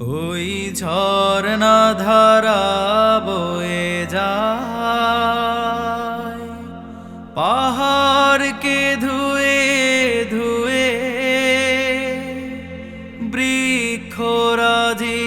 ওই ঝর্ণা ধারা বয়ে যায়। পাহাড়কে ধুয়ে ধুয়ে বৃক্ষরাজি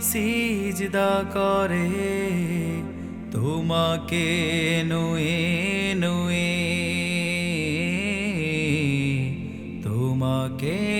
সিজদা করে। তোমাকে নুয়ে নুয়ে, তোমাকে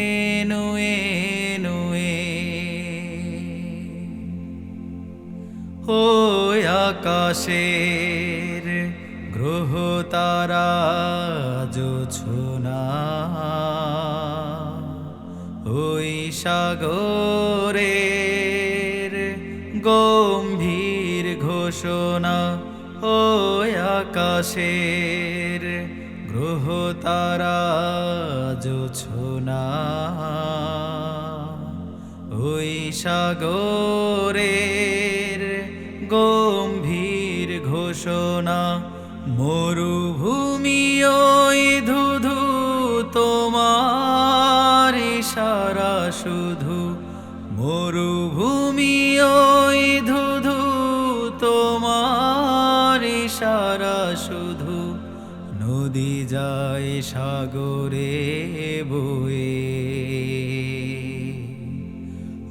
ও আকাশের গ্রহ তারা জোছনা ওই সাগরের গম্ভীর ঘোষণা ও আকাশের গ্রহ তারা জোছনা ওই সাগরের গম্ভীর ঘোষণা, মরুভূমি ওই ধুধু, তোমার ইশারা শুধু। মরুভূমি ওই ধুধু, তোমার ইশারা শুধু। নদী যায় সাগরে বয়ে।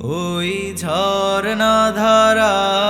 ওই ঝর্ণা ধারা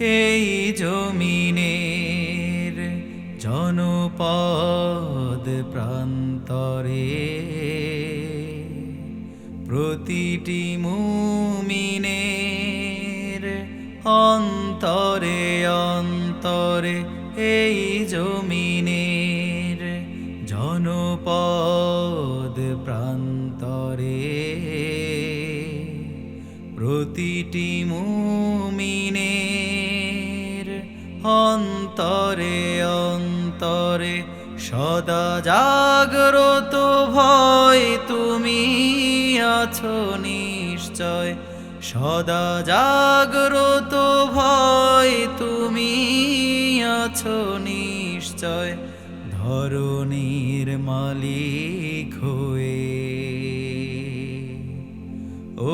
এই জমিনের জনপদ প্রান্তরে প্রতিটি মুমিনের অন্তরে অন্তরে এই জমিনের জনপদ প্রান্তরে প্রতিটি মুমিনের অন্তরে অন্তরে সদা জাগ্রত ভয় তুমি আছো নিশ্চয়। সদা জাগ্রত ভয় তুমি আছো নিশ্চয়। ধরণীর মালিক হয়ে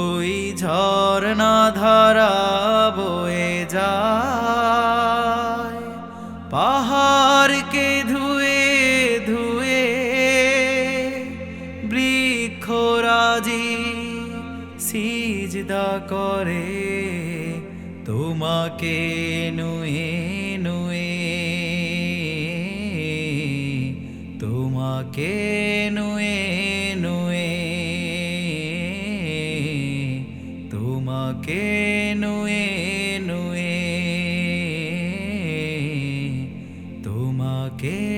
ওই ঝর্ণা বৃক্ষরাজি সিজদা করে তোমাকে নুয়ে নুয়ে তোমাকে নুয়ে নুয়ে তোমাকে নুয়ে নুয়ে তোমাকে